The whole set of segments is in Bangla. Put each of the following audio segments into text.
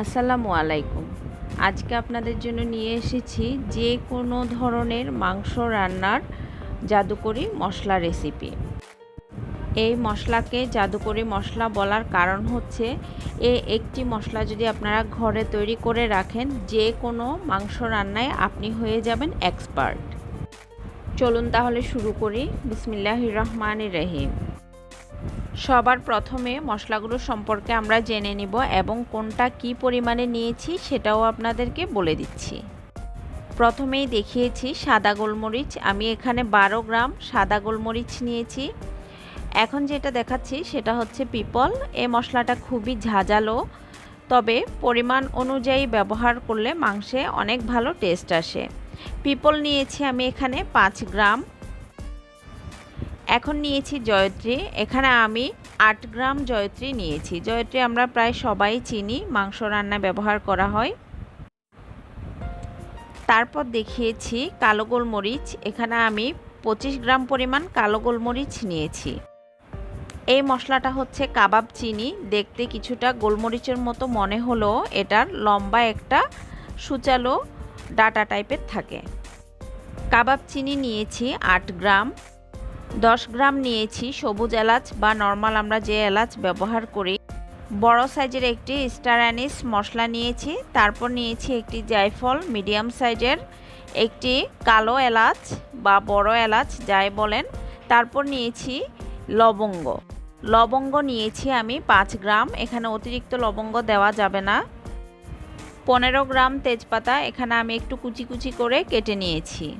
আসসালামু আলাইকুম। আজকে আপনাদের জন্য নিয়ে এসেছি যে কোনো ধরনের মাংস রান্নার জাদুকরি মশলা রেসিপি। এই মশলাকে জাদুকরি মশলা বলার কারণ হচ্ছে, এ একটি মশলা যদি আপনারা ঘরে তৈরি করে রাখেন, যে কোনো মাংস রান্নায় আপনি হয়ে যাবেন এক্সপার্ট। চলুন তাহলে শুরু করি। বিসমিল্লাহির রহমান রহিম। সবার প্রথমে মশলাগুলো সম্পর্কে আমরা জেনে নিব এবং কোনটা কি পরিমাণে নিয়েছি সেটাও আপনাদেরকে বলে দিচ্ছি। প্রথমেই দেখিয়েছি সাদা গোলমরিচ। আমি এখানে বারো গ্রাম সাদা গোলমরিচ নিয়েছি। এখন যেটা দেখাচ্ছি সেটা হচ্ছে পিপল। এ মশলাটা খুবই ঝাঁঝালো, তবে পরিমাণ অনুযায়ী ব্যবহার করলে মাংসে অনেক ভালো টেস্ট আসে। পিপল নিয়েছি আমি এখানে পাঁচ গ্রাম। এখন নিয়েছি জয়ত্রী। এখানে আমি আট গ্রাম জয়ত্রী নিয়েছি। জয়ত্রী আমরা প্রায় সবাই চিনি, মাংস রান্না ব্যবহার করা হয়। তারপর দেখিয়েছি কালো গোলমরিচ। এখানে আমি পঁচিশ গ্রাম পরিমাণ কালো গোলমরিচ নিয়েছি। এই মশলাটা হচ্ছে কাবাব চিনি। দেখতে কিছুটা গোলমরিচের মতো মনে হলো এটার লম্বা একটা সুচালো ডাটা টাইপের থাকে। কাবাব চিনি নিয়েছি আট গ্রাম। দশ গ্রাম নিয়েছি সবুজ এলাচ বা নর্মাল আমরা যে এলাচ ব্যবহার করি। বড় সাইজের একটি স্টার অ্যানিস মশলা নিয়েছি। তারপর নিয়েছি একটি জায়ফল মিডিয়াম সাইজের। একটি কালো এলাচ বা বড় এলাচ যাই বলেন। তারপর নিয়েছি লবঙ্গ। লবঙ্গ নিয়েছি আমি পাঁচ গ্রাম। এখানে অতিরিক্ত লবঙ্গ দেওয়া যাবে না। পনেরো গ্রাম তেজপাতা এখানে আমি একটু কুচি কুচি করে কেটে নিয়েছি।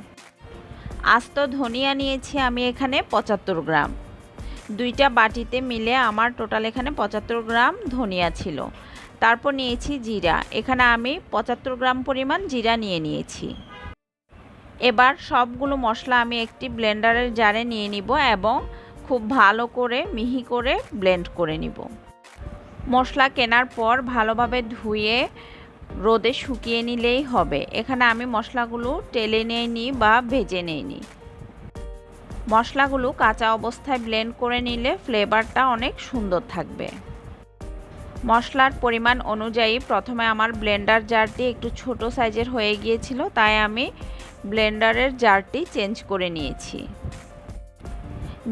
আস্ত ধনিয়া নিয়েছি আমি এখানে পঁচাত্তর গ্রাম। দুইটা বাটিতে মিলে আমার টোটাল এখানে পঁচাত্তর গ্রাম ধনিয়া ছিল। তারপর নিয়েছি জিরা। এখানে আমি পঁচাত্তর গ্রাম পরিমাণ জিরা নিয়ে নিয়েছি। এবার সবগুলো মশলা আমি একটি ব্লেন্ডারের জারে নিয়ে নিব এবং খুব ভালো করে, মিহি করে ব্লেন্ড করে নিব। মশলা কেনার পর ভালোভাবে ধুয়ে রোদে শুকিয়ে নিলেই হবে। এখানে আমি মশলাগুলো টেলে নিই বা ভেজে নিই মশলাগুলো কাঁচা অবস্থায় ব্লেন্ড করে নিলে ফ্লেভারটা অনেক সুন্দর থাকবে। মশলার পরিমাণ অনুযায়ী প্রথমে আমার ব্লেন্ডার জারটি একটু ছোট সাইজের হয়ে গিয়েছিল, তাই আমি ব্লেন্ডারের জারটি চেঞ্জ করে নিয়েছি।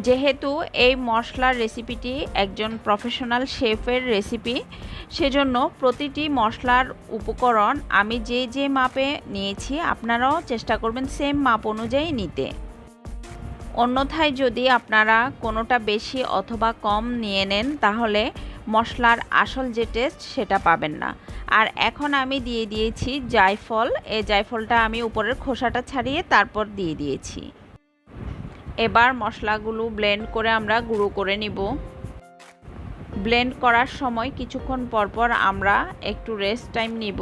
যেহেতু এই মশলার রেসিপিটি একজন প্রফেশনাল শেফের রেসিপি সেজন্য প্রতিটি মশলার উপকরণ আমি যে যে মাপে নিয়েছি, আপনারাও চেষ্টা করবেন সেম মাপ অনুযায়ী নিতে। অন্যথায় যদি আপনারা কোনোটা বেশি অথবা কম নিয়ে নেন, তাহলে মশলার আসল যে টেস্ট সেটা পাবেন না। আর এখন আমি দিয়ে দিয়েছি জায়ফল। এই জায়ফলটা আমি উপরের খোসাটা ছাড়িয়ে তারপর দিয়ে দিয়েছি। এবার মশলাগুলো ব্লেন্ড করে আমরা গুঁড়ো করে নিব। ব্লেন্ড করার সময় কিছুক্ষণ পরপর আমরা একটু রেস্ট টাইম নিব,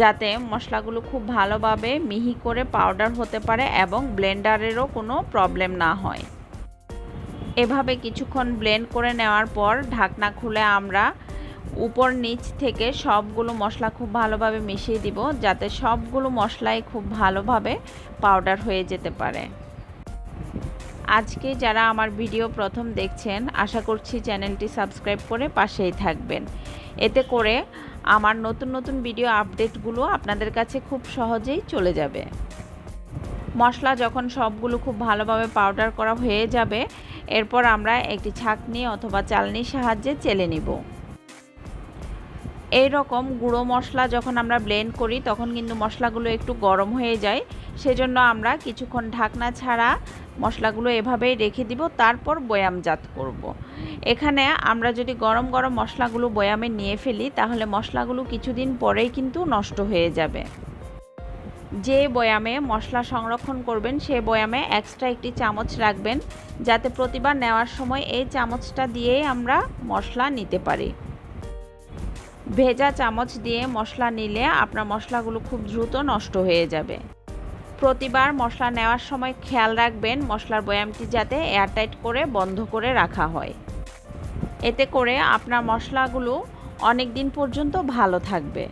যাতে মশলাগুলো খুব ভালোভাবে মিহি করে পাউডার হতে পারে এবং ব্লেন্ডারেরও কোনো প্রবলেম না হয়। এভাবে কিছুক্ষণ ব্লেন্ড করে নেওয়ার পর ঢাকনা খুলে আমরা উপর নিচ থেকে সবগুলো মশলা খুব ভালোভাবে মিশিয়ে দিব, যাতে সবগুলো মশলাই খুব ভালোভাবে পাউডার হয়ে যেতে পারে। আজকে যারা আমার ভিডিও প্রথম দেখছেন, আশা করছি চ্যানেলটি সাবস্ক্রাইব করে পাশেই থাকবেন। এতে করে আমার নতুন নতুন ভিডিও আপডেটগুলো আপনাদের কাছে খুব সহজেই চলে যাবে। মশলা যখন সবগুলো খুব ভালোভাবে পাউডার করা হয়ে যাবে, এরপর আমরা একটি ছাঁকনি অথবা চালনির সাহায্যে চেলে নিব। এই রকম গুঁড়ো মশলা যখন আমরা ব্লেন্ড করি, তখন কিন্তু মশলাগুলো একটু গরম হয়ে যায়। সেজন্য আমরা কিছুক্ষণ ঢাকনা ছাড়া মশলাগুলো এভাবেই রেখে দিব, তারপর বয়ামজাত করব। এখানে আমরা যদি গরম গরম মশলাগুলো বয়ামে নিয়ে ফেলি, তাহলে মশলাগুলো কিছুদিন পরেই কিন্তু নষ্ট হয়ে যাবে। যে বয়ামে মশলা সংরক্ষণ করবেন, সে বয়ামে এক্সট্রা একটি চামচ রাখবেন, যাতে প্রতিবার নেওয়ার সময় এই চামচটা দিয়েই আমরা মশলা নিতে পারি। ভেজা চামচ দিয়ে মশলা নিলে আপনার মশলাগুলো খুব দ্রুত নষ্ট হয়ে যাবে। প্রতিবার মশলা নেওয়ার সময় খেয়াল রাখবেন মশলার বয়ামটি যাতে এয়ারটাইট করে বন্ধ করে রাখা হয়। এতে করে আপনার মশলাগুলো অনেক দিন পর্যন্ত ভালো থাকবে।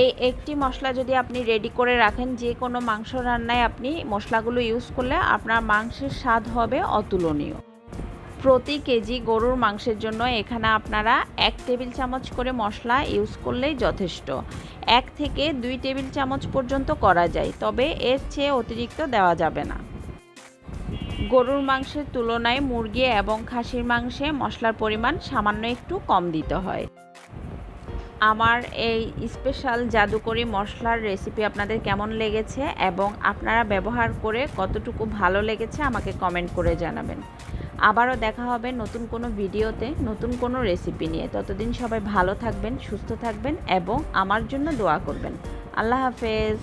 এই একটি মশলা যদি আপনি রেডি করে রাখেন, যে কোনো মাংস রান্নায় আপনি মশলাগুলো ইউজ করলে আপনার মাংসের স্বাদ হবে অতুলনীয়। প্রতি কেজি গরুর মাংসের জন্য এখানে আপনারা এক টেবিল চামচ করে মশলা ইউজ করলেই যথেষ্ট। এক থেকে দুই টেবিল চামচ পর্যন্ত করা যায়, তবে এর চেয়ে অতিরিক্ত দেওয়া যাবে না। গরুর মাংসের তুলনায় মুরগি এবং খাসির মাংসে মশলার পরিমাণ সামান্য একটু কম দিতে হয়। আমার এই স্পেশাল জাদুকরি মশলার রেসিপি আপনাদের কেমন লেগেছে এবং আপনারা ব্যবহার করে কতটুকু ভালো লেগেছে আমাকে কমেন্ট করে জানাবেন। আবারও দেখা হবে নতুন কোনো ভিডিওতে, নতুন কোনো রেসিপি নিয়ে। ততদিন সবাই ভালো থাকবেন, সুস্থ থাকবেন এবং আমার জন্য দোয়া করবেন। আল্লাহ হাফেজ।